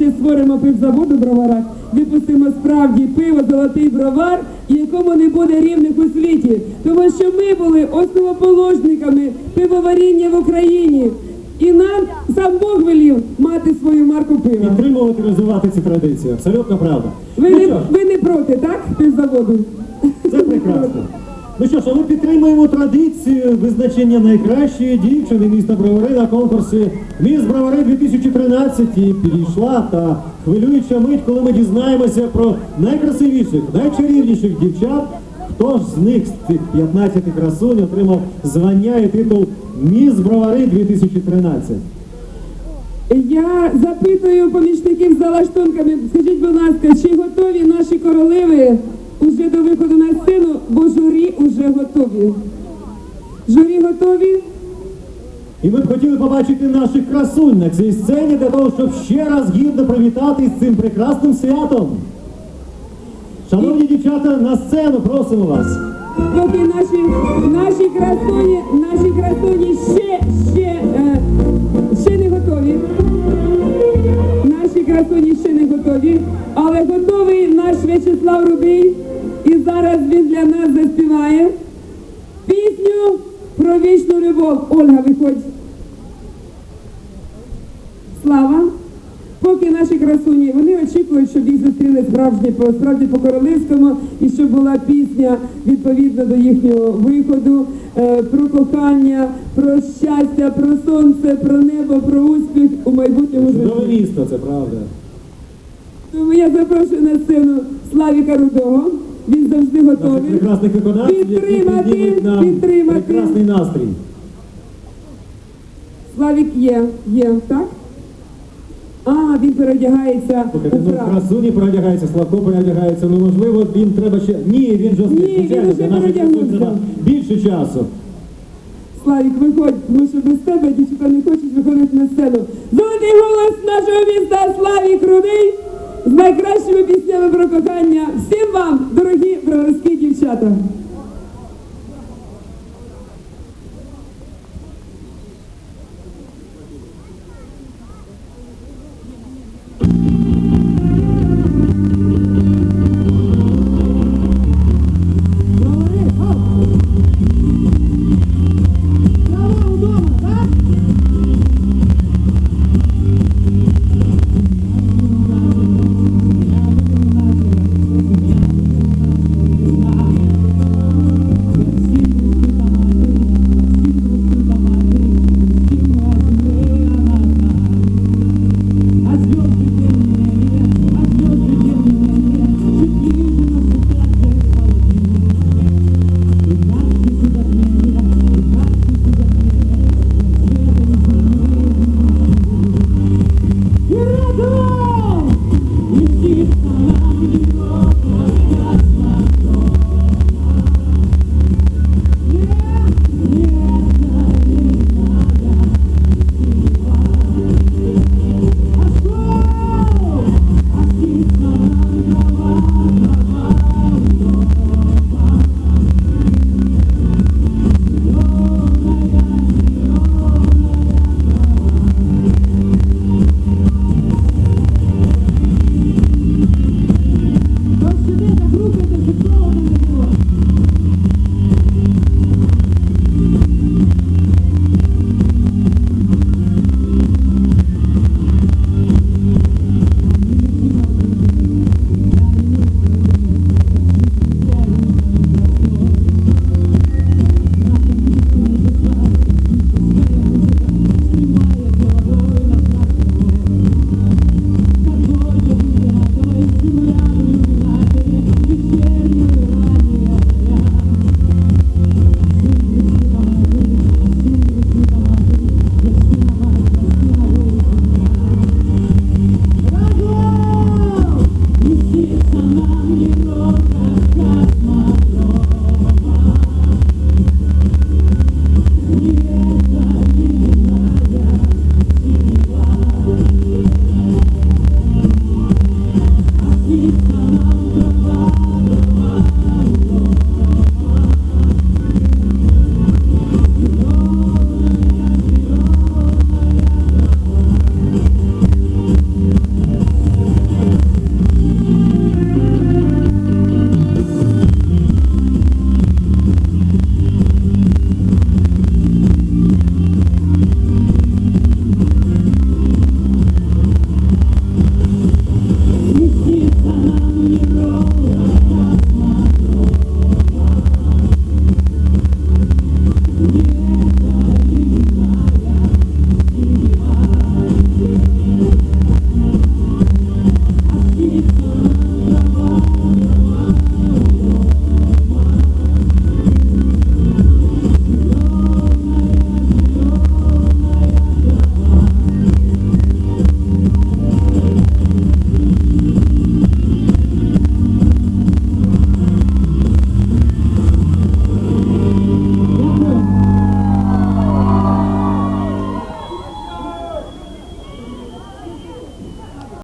ще створимо пивзавод у броварах, випустимо справді пиво золотий бровар, якому не буде рівних у світі. Тому що ми були основоположниками пивоваріння в Україні. І нам сам Бог велів мати свою марку пива. Підтримувати, розвивати ці традиції. Абсолютно правда. Ви ну не, ви не проти, так? Пивзаводу? це прекрасно. Ну що ж, ми підтримуємо традицію визначення найкращої дівчини міста Бровари на конкурсі Міс Бровари 2013 і підійшла та хвилююча мить, коли ми дізнаємося про найкрасивіших, найчарівніших дівчат. Хто ж з них з цих 15 красунь отримав звання і титул Міс Бровари 2013? Я запитую помічників за лаштунками, скажіть, будь ласка, чи готові наші королеви уже до виходу на сцену, бо журі уже готові. Журі готові? І ми б хотіли побачити наших красунь на цій сцені для того, щоб ще раз гідно привітати з цим прекрасним святом. Шановні дівчата, на сцену просимо вас. Поки наші, наші красуні, наші красуні ще, ще, е, Наші красуні ще не готові, але готовий наш В'ячеслав Рубій. І зараз він для нас заспіває пісню про вічну любов. Ольга, виходь. Слава. Поки наші красуні, вони очікують, щоб їх зустріли справжні по справді по королевському, і щоб була пісня відповідно до їхнього виходу е, про кохання, про щастя, про сонце, про небо, про успіх у майбутньому Чудове житті. місто, це правда. Тому я запрошую на сцену Славіка Рудого. Він завжди готовий. прекрасних виконавців, Підтримати, піднімуть нам підтримати. прекрасний настрій. Славік є, є, так? А, він переодягається Слухайте, у ну фрак. красуні переодягається, Славко переодягається. Ну можливо, він треба ще. Ні, він же Ні, він звичайно, уже для наших красунь переодягнувся. треба більше часу. Славік, виходь, тому що без тебе дівчата не хочуть виходити на сцену. Золотий голос нашого міста Славік Рудий з найкращими піснями про кохання. Всім вам, дорогі броварські дівчата!